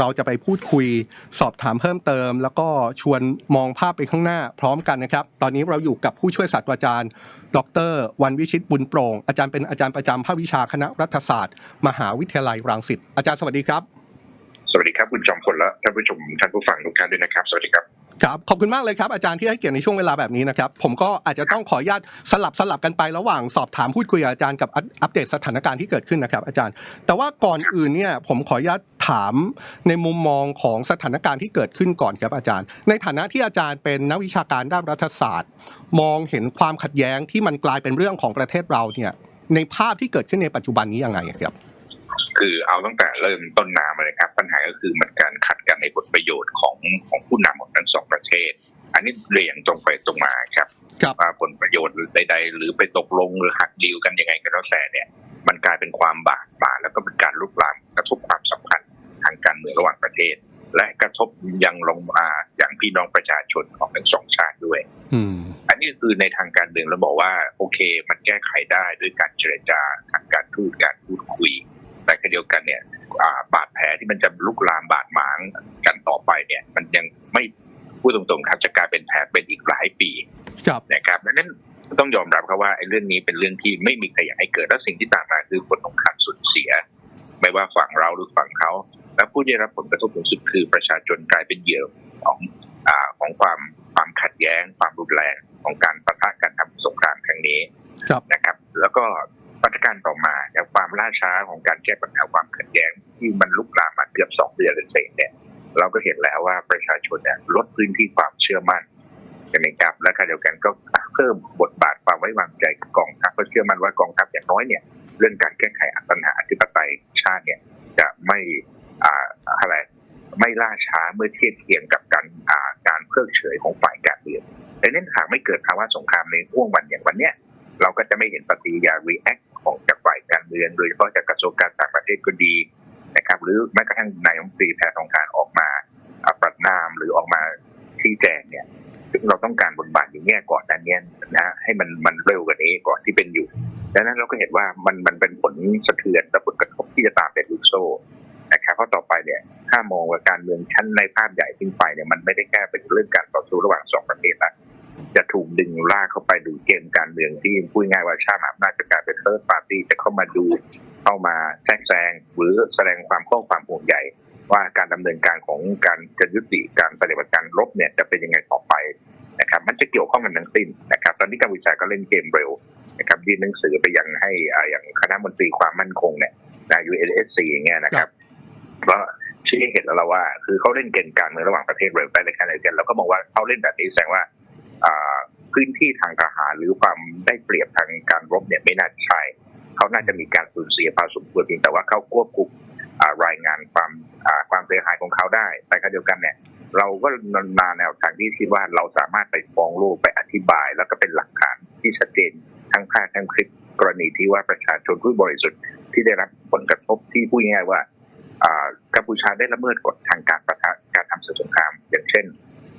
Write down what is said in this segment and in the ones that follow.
เราจะไปพูดคุยสอบถามเพิ่มเติม แล้วก็ชวนมองภาพไปข้างหน้าพร้อมกันนะครับ ตอนนี้เราอยู่กับผู้ช่วยศาสตราจารย์ ดร วันวิชิตบุญโปร่ง อาจารย์เป็นอาจารย์ประจำภาควิชาคณะรัฐศาสตร์ มหาวิทยาลัยรังสิตอาจารย์สวัสดีครับ สวัสดีครับคุณจอมพลและท่านผู้ชมท่านผู้ฟังทุกท่านด้วยนะครับ สวัสดีครับครับขอบคุณมากเลยครับอาจารย์ที่ให้เกียรติในช่วงเวลาแบบนี้นะครับ ผมก็อาจจะต้องขออนุญาตสลับสลับกันไประหว่างสอบถามพูดคุยกับอาจารย์กับอัปอัปเดตสถานการณ์ที่เกิดขึ้นนะครับ อาจารย์ แต่ว่าก่อนอื่นเนี่ยผมขออนุญาต ถามในมุมมองของสถานการณ์ที่เกิดขึ้นก่อนครับอาจารย์ ในฐานะที่อาจารย์เป็นนักวิชาการด้านรัฐศาสตร์ มองเห็นความขัดแย้งที่มันกลายเป็นเรื่องของประเทศเราเนี่ยในภาพที่เกิดขึ้นในปัจจุบันนี้ยังไงครับคือเอาตั้งแต่เริ่มต้นน้ำเลยครับ ปัญหาก็คือมันการขัดกันในผลประโยชน์ของของผู้นำของทั้งสองประเทศ อันนี้เรียงตรงไปตรงมาครับครับว่าผลประโยชน์ใด ๆ หรือไปตกลงหรือหักดีลกันยังไงก็แล้วแต่เนี่ย มันกลายเป็นความบาดหมางแล้วก็เป็นการลุก ยังลงมาอย่างพี่น้องประชาชนของทั้งสองชาติด้วยอืมอันนี้คือในทางการเมืองเราบอกว่า โอเค มันแก้ไขได้ด้วยการเจรจาทางการทูตการพูดคุย แต่ขณะเดียวกันเนี่ยอ่าบาดแผลที่มันจะลุกลามบาดหมางกันต่อไปเนี่ย มันยังไม่พูดตรงๆครับจะกลายเป็นแผลเป็นอีกหลายปีครับนะครับดังนั้นต้องยอมรับครับว่าไอ้เรื่องนี้เป็นเรื่องที่ไม่มีใครอยากให้เกิดและสิ่งที่ตามมาคือผลของการสูญเสีย ไม่ว่าฝั่งเราหรือฝั่งเขา และผู้ได้รับผลกระทบสูงสุดคือประชาชนกลายเป็นเหยื่อของอ่าของความความขัดแย้ง ความรุนแรงของการปะทะกันทำสงครามครั้งนี้ครับนะครับ แล้วก็มาตรการต่อมาจากความล่าช้าของการแก้ปัญหาความขัดแย้งที่มันลุกลามมาเกือบสองเดือนเลยเศษเนี่ยเราก็เห็นแล้วว่าประชาชนเนี่ยลดพื้นที่ความเชื่อมั่นใช่ไหมครับและขณะเดียวกันก็เพิ่มบทบาทความไว้วางใจกับกองทัพเพราะเชื่อมั่นว่ากองทัพอย่างน้อยเนี่ยเรื่องการแก้ไขปัญหาอธิปไตยชาติเนี่ยจะไม่ อะไรไม่ล่าช้าเมื่อเทียบเคียงกับการการเพิกเฉยของฝ่ายการเมืองดังนั้นหากไม่เกิดภาวะสงครามในห่วงวันอย่างวันเนี้ยเราก็จะไม่เห็นปฏิกิริยา react ของจากฝ่ายการเมืองโดยเฉพาะจากกระทรวงการต่างประเทศก็ดีนะครับ หรือแม้กระทั่งนายกรัฐมนตรีแพทองทานออกมาปรับนามหรือออกมาชี้แจงเนี่ยซึ่งเราต้องการบทบาทอย่างเงี้ยก่อนนั้นเนี่ยนะให้มันมันเร็วกว่านี้ก่อนที่เป็นอยู่ดังนั้นเราก็เห็นว่ามันมันเป็นผลสะเทือนและผลกระทบที่จะตามเป็นลูกโซ่ นะครับเพราะต่อไปเนี่ยถ้ามองว่าการเมืองชั้นในภาพใหญ่ขึ้นไปเนี่ยมันไม่ได้แค่เป็นเรื่องการต่อสู้ระหว่างสองประเทศละจะถูกดึงลากเข้าไปดูเกมการเมืองที่พูดง่ายว่าชาติหาอำนาจจะกลายเป็นเทิร์ดปาร์ตี้จะเข้ามาดูเข้ามาแทรกแซงหรือแสดงความข้อความห่วงใยว่าการดำเนินการของการจะยุติการปฏิบัติการรบเนี่ยจะเป็นยังไงต่อไปนะครับ มันจะเกี่ยวข้องกันทั้งสิ้นนะครับ ตอนนี้กัมพูชาก็เล่นเกมเร็วนะครับยื่นหนังสือไปยังให้อ่าอย่างคณะมนตรีความมั่นคงเนี่ยนะ UNSC อย่างเงี้ยนะครับ ก็ชี้ให้เห็นแล้วเราว่า คือเขาเล่นเกมการเมือระหว่างประเทศเร็วแต่ในขณะเดียวกันเราก็มองว่าเขาเล่นแบบนี้แสดงว่าพื้นที่ทางทหารหรือความได้เปรียบทางการรบเนี่ยไม่น่าใช่เขาน่าจะมีการสูญเสียพอสมควรเพียงแต่ว่าเขาควบคุมรายงานความความเสียหายของเขาได้แต่ขณะเดียวกันเนี่ย เราก็นาแนวทางที่คิดว่าเราสามารถไปฟ้องโลกไปอธิบาย แล้วก็เป็นหลักฐานที่ชัดเจนทั้งภาพทั้งคลิปกรณีที่ว่าประชาชนผู้บริสุทธิ์ที่ได้รับผลกระทบที่พูดง่ายว่า กัมพูชาได้ละเมิดกฎทางการประทะการทำศึกสงคราม อย่างเช่น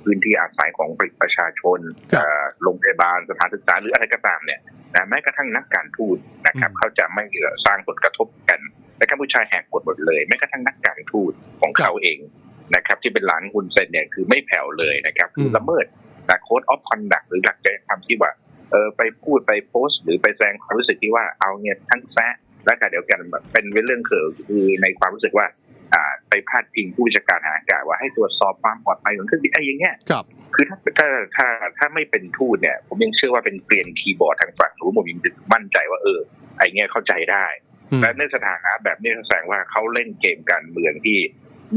พื้นที่อาศัยของประชาชนครับเอ่อโรงพยาบาลสถานศึกษาหรืออะไรก็ตามเนี่ยนะแม้กระทั่งนักการทูตนะครับอืมเขาจะไม่สร้างผลกระทบกันและกัมพูชาแหกกฎหมดเลยแม้กระทั่งนักการทูตของเขาเองนะครับ ที่เป็นหลานฮุนเซนเนี่ยคือไม่แผ่วเลยนะครับ คือละเมิดนะโค้ดออฟคอนดักหรือหลักจริยธรรมที่ว่าเออไปพูดไปโพสต์ หรือไปแสดงความรู้สึกที่ว่าเอาเนี่ยทั้งแซะ และการเดียวกันแบบเป็นเรื่องเขิคือในความรู้สึกว่าอ่าไปพาดพิงผู้จัดการทหารอากาศว่าให้ตรวจสอบความปลอดภัยของเครื่องบินไอ้อย่างเงี้ยครับคือถ้าถ้าถ้าถ้าไม่เป็นทูตเนี่ย ผมยังเชื่อว่าเป็นเกลียนคีย์บอร์ดทางฝั่งนู้นผมยังมั่นใจว่าเออไอ้เงี้ยเข้าใจได้อืมและในสถานะแบบนี้แสดงว่าเขาเล่นเกมการเมืองที่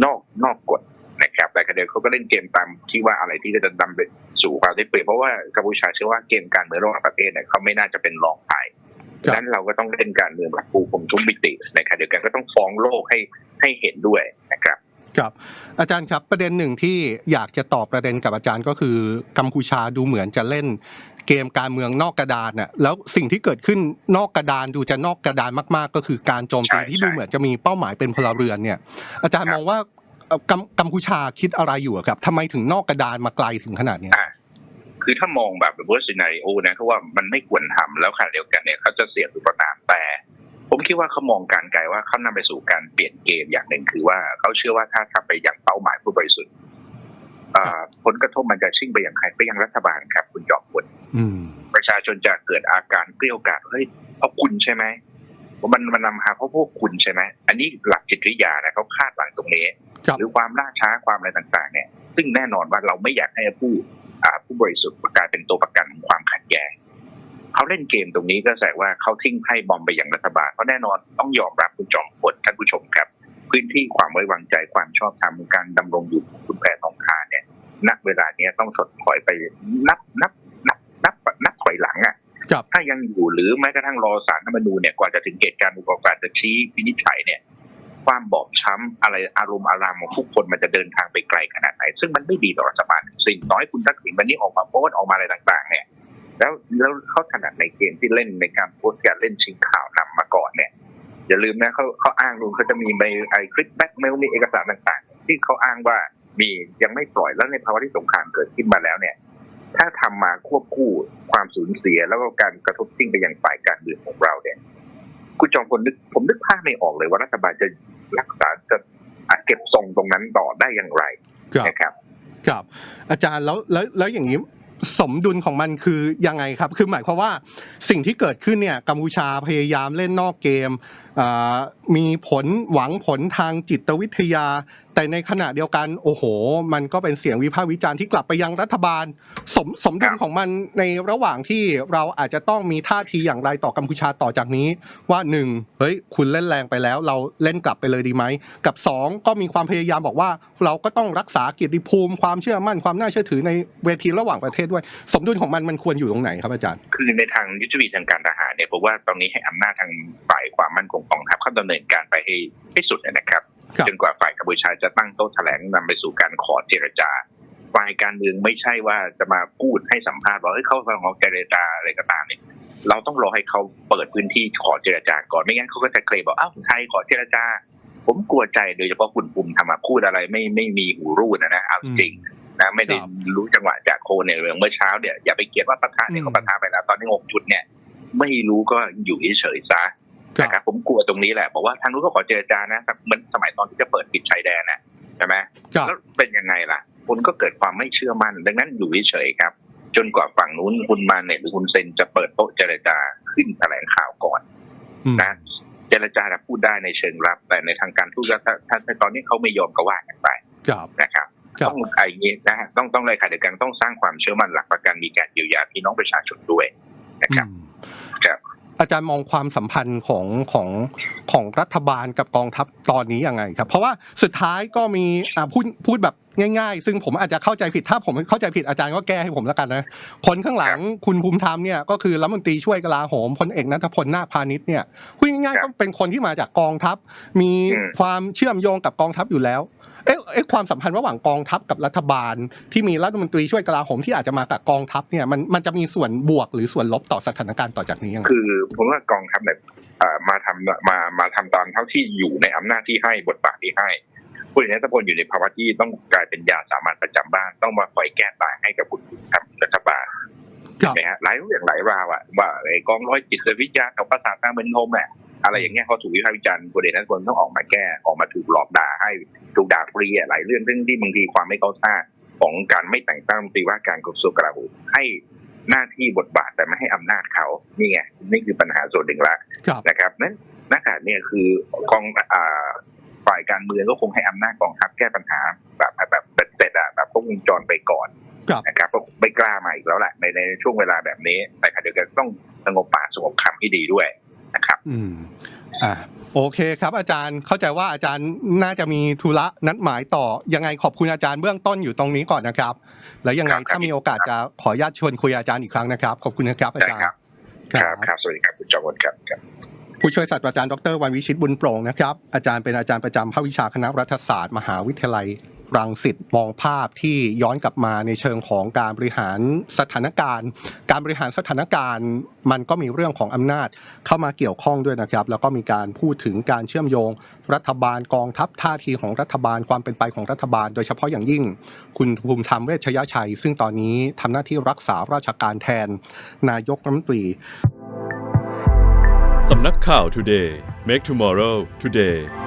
นอกนอกกฎนะครับแต่ขณะเดียวกันเขาก็เล่นเกมตามที่ว่าอะไรที่จะนำไปสู่ความได้เปรียบเพราะว่ากัมพูชาเชื่อว่าเกมการเมืองระหว่างประเทศเนี่ยเขาไม่น่าจะเป็นรองใครครับ ดังนั้นเราก็ต้องเล่นการเมืองแบบปูผมทุกมิติในขณะเดียวกันก็ต้องฟ้องโลกให้ให้เห็นด้วยนะครับครับอาจารย์ครับประเด็นหนึ่งที่อยากจะตอบประเด็นกับอาจารย์ก็คือกัมพูชาดูเหมือนจะเล่นเกมการเมืองนอกกระดานน่ะแล้วสิ่งที่เกิดขึ้นนอกกระดานดูจะนอกกระดานมากๆ ก็คือการโจมตีใช่ที่ใช่ดูเหมือนจะมีเป้าหมายเป็นพลเรือนเนี่ย อาจารย์ครับมองว่าเอ่อกัมกัมพูชาคิดอะไรอยู่อะครับทำไมถึงนอกกระดานมาไกลถึงขนาดเนี้ยอะ คือถ้ามองแบบ reverse scenario นะเขาว่ามันไม่ควรทำแล้วขณะเดียวกันเนี่ยเขาจะเสี่ยงถูกประนามแต่ ผมคิดว่าเขามองการไกลว่าเขานำไปสู่การเปลี่ยนเกมอย่างหนึ่งคือว่าเขาเชื่อว่าถ้าทำไปอย่างเป้าหมายผู้บริสุทธิ์เอ่อผลกระทบมันจะชิ่งไปอย่างใครไปยังรัฐบาลครับ คุณจอมพลอืมประชาชนจะเกิดอาการเกลี้ยวกล่อมเฮ้ยเพราะคุณใช่ไหมมันมันนำหาเพราะพวกคุณใช่ไหมอันนี้หลักจิตวิทยานะเขาคาดหวังตรงนี้ครับหรือความล่าช้าความอะไรต่าง ๆ เนี่ย ซึ่งแน่นอนว่าเราไม่อยากให้ผู้อ่าผู้ บริสุทธิ์กลายเป็นตัวประกันของความขัดแย้งเขาเล่นเกมตรงนี้ก็แสดงว่าเขาทิ้งไพ่บอมไปอย่างรัฐบาลเพราะแน่นอนต้องยอมรับคุณจอมพลท่านผู้ชมครับ พื้นที่ความไว้วางใจความชอบธรรมการดำรงอยู่ของคุณแพทองทานเนี่ยณเวลาเนี้ยต้องถดถอยไปนับนับนับนับนับถอยหลังอะครับถ้ายังอยู่หรือแม้กระทั่งรอสารรัฐธรรมนูญเนี่ยกว่าจะถึงเกตการณ์อุปการจะชี้วินิจฉัยเนี่ย ความบอบช้ำอะไรอารมณ์อารามของทุกคนมันจะเดินทางไปไกลขนาดไหน ซึ่งมันไม่ดีต่อรัฐบาลสิ่งต่อให้คุณทักษิณวันนี้ออกมาโพสต์ออกมาอะไรต่าง ๆ เนี่ย แล้วแล้วเขาถนัดในเกมที่เล่นในการโพสต์การเล่นชิงข่าวนำมาก่อนเนี่ยอย่าลืมนะเขาเขาอ้างลุงเขาจะมีใบไอ้คลิปแบ็กเมลมีเอกสารต่าง ๆ ที่เขาอ้างว่ามียังไม่ปล่อยแล้วในภาวะที่สงครามเกิดขึ้นมาแล้วเนี่ย ถ้าทำมาควบคู่ความสูญเสียแล้วก็การกระทบทิ้งไปยังฝ่ายการเมืองของเราเนี่ยคุณจอมพลนึกผมนึกภาพไม่ออกเลยว่ารัฐบาลจะ รักษาจะอะเก็บทรงตรงนั้นต่อได้อย่างไรครับนะครับครับ อาจารย์แล้วแล้วแล้วอย่างนี้สมดุลของมันคือยังไงครับ คือหมายความว่าสิ่งที่เกิดขึ้นเนี่ยกัมพูชาพยายามเล่นนอกเกมอ่า มีผลหวังผลทางจิตวิทยา แต่ในขณะเดียวกันโอ้โห มันก็เป็นเสียงวิพากษ์วิจารณ์ที่กลับไปยังรัฐบาล สมสมดุลของมันในระหว่างที่เราอาจจะต้องมีท่าทีอย่างไรต่อกัมพูชาต่อจากนี้ ว่าหนึ่งเฮ้ยคุณเล่นแรงไปแล้ว เราเล่นกลับไปเลยดีไหม กับสองก็มีความพยายามบอกว่า เราก็ต้องรักษาเกียรติภูมิความเชื่อมั่นความน่าเชื่อถือในเวทีระหว่างประเทศด้วย สมดุลของมันมันควรอยู่ตรงไหนครับอาจารย์ คือในทางยุทธวิธีทางการทหารเนี่ยผมว่าตอนนี้ให้อำนาจทางฝ่ายความมั่นคงกองทัพเขาดำเนินการไปให้ให้สุดนะครับครับ จนกว่าฝ่ายกัมพูชาจะตั้งโต๊ะแถลงนำไปสู่การขอเจรจา ฝ่ายการเมืองไม่ใช่ว่าจะมาพูดให้สัมภาษณ์ว่าเฮ้ยเขาฟังของเจรจาอะไรก็ตามเนี่ยเราต้องรอให้เขาเปิดพื้นที่ขอเจรจาก่อนไม่งั้นเขาก็จะเคลมบอกอ้าวไทยขอเจรจา ผมกลัวใจโดยเฉพาะคุณภูมิธรรมอะพูดอะไรไม่ไม่มีหูรูดนะนะเอาจริงนะไม่ได้ครับรู้จังหวะจากโคนในเรื่องเมื่อเช้าเนี่ยอย่าไปเขียนว่าประธานเนี่ยอืมเขาประธานไปแล้วตอนนี้หกจุดเนี่ย ไม่รู้ก็อยู่เฉยๆซะ นะครับผมกลัวตรงนี้แหละบอกว่าทางนู้นก็ขอเจรจานะเหมือนสมัยตอนที่จะเปิดปิดชายแดนนะใช่ไหมครับแล้วเป็นยังไงล่ะคนก็เกิดความไม่เชื่อมั่น ดังนั้นอยู่เฉยๆครับ จนกว่าฝั่งนู้นคุณมาเน็ตหรือคุณเซนจะเปิดโต๊ะเจรจาขึ้นแถลงข่าวก่อนอืมนะเจรจาน่ะพูดได้ในเชิงรับ แต่ในทางการทูตก็ถ้าถ้าถ้าตอนนี้เขาไม่ยอมก็ว่ากันไปครับนะครับครับต้องไอ้นี้นะฮะต้องต้องเลยค่ะเดียวกันต้องสร้างความเชื่อมั่นหลักประกันมีการเยียวยาพี่น้องประชาชนด้วยนะครับอืมครับ อาจารย์มองความสัมพันธ์ของของของรัฐบาลกับกองทัพตอนนี้ยังไงครับ เพราะว่าสุดท้ายก็มีอ่าพูดพูดแบบง่ายๆ ซึ่งผมอาจจะเข้าใจผิดถ้าผมเข้าใจผิดอาจารย์ก็แก้ให้ผมแล้วกันนะคนข้างหลังคุณภูมิธรรมเนี่ยก็คือรัฐมนตรีช่วยกลาโหมพลเอกนัทพลนาคพาณิชย์เนี่ยพูดง่ายๆก็เป็นคนที่มาจากกองทัพ มีความเชื่อมโยงกับกองทัพอยู่แล้ว เอ๊ะเอ๊ะความสัมพันธ์ระหว่างกองทัพกับรัฐบาล ที่มีรัฐมนตรีช่วยกลาโหมที่อาจจะมากับกองทัพเนี่ยมันมันจะมีส่วนบวกหรือส่วนลบต่อสถานการณ์ต่อจากนี้ยังไงคือ ผมว่ากองทัพเนี่ยเอ่อมาทำมามาทำตามเท่าที่อยู่ในอำนาจที่ให้บทบาทที่ให้ผู้เอกนัทพลอยู่ในภาวะที่ต้องกลายเป็นยาสามัญประจำบ้านต้องมาคอยแก้ต่างให้กับคุณทำรัฐบาลครับนะฮะหลายเรื่องหลายราวอะว่าไอ้กองร้อยจิตวิทยากับประสาททางเป็นโฮมแหละ อะไรอย่างเงี้ยเขาถูกวิพากษ์วิจารณ์ผู้เอกนัทพลต้องออกมาแก้ออกมาถูกหลอกด่าให้ถูกด่าฟรีอะหลายเรื่องเรื่องที่บางทีความไม่เข้าท่าของการไม่แต่งตั้งรัฐมนตรีว่าการกระทรวงกลาโหมให้หน้าที่บทบาทแต่ไม่ให้อำนาจเขานี่ไงนี่คือปัญหาส่วนหนึ่งละครับนะครับนั้นนักการเนี่ยคือกองอ่าฝ่ายการเมืองก็คงให้อำนาจกองทัพแก้ปัญหาแบบแบบแบบเสร็จอะแบบครบวงจรไปก่อนครับนะครับก็ไม่กล้ามาอีกแล้วแหละในในช่วงเวลาแบบนี้แต่ขณะเดียวกันต้องสงบปากสงบคำให้ดีด้วยนะครับ อืมอ่าโอเคครับ อาจารย์เข้าใจว่าอาจารย์น่าจะมีธุระนัดหมายต่อยังไงขอบคุณอาจารย์เบื้องต้นอยู่ตรงนี้ก่อนนะครับ แล้วยังไงครับถ้ามีโอกาสจะขออนุญาตชวนคุยอาจารย์อีกครั้งนะครับ ขอบคุณนะครับ อาจารย์ได้ครับครับครับสวัสดีครับคุณจอมพลครับครับผู้ช่วยศาสตราจารย์ดรวันวิชิตบุญโปร่งนะครับอาจารย์เป็นอาจารย์ประจำภาควิชาคณะรัฐศาสตร์มหาวิทยาลัย รังสิตมองภาพที่ย้อนกลับมาในเชิงของการบริหารสถานการณ์ การบริหารสถานการณ์ มันก็มีเรื่องของอำนาจเข้ามาเกี่ยวข้องด้วยนะครับ แล้วก็มีการพูดถึงการเชื่อมโยง รัฐบาลกองทัพท่าทีของรัฐบาลความเป็นไปของรัฐบาล โดยเฉพาะอย่างยิ่ง คุณภูมิธรรมเวชยชัย ซึ่งตอนนี้ทำหน้าที่รักษาราชการแทน นายกรัฐมนตรีสำนักข่าว Today Make Tomorrow Today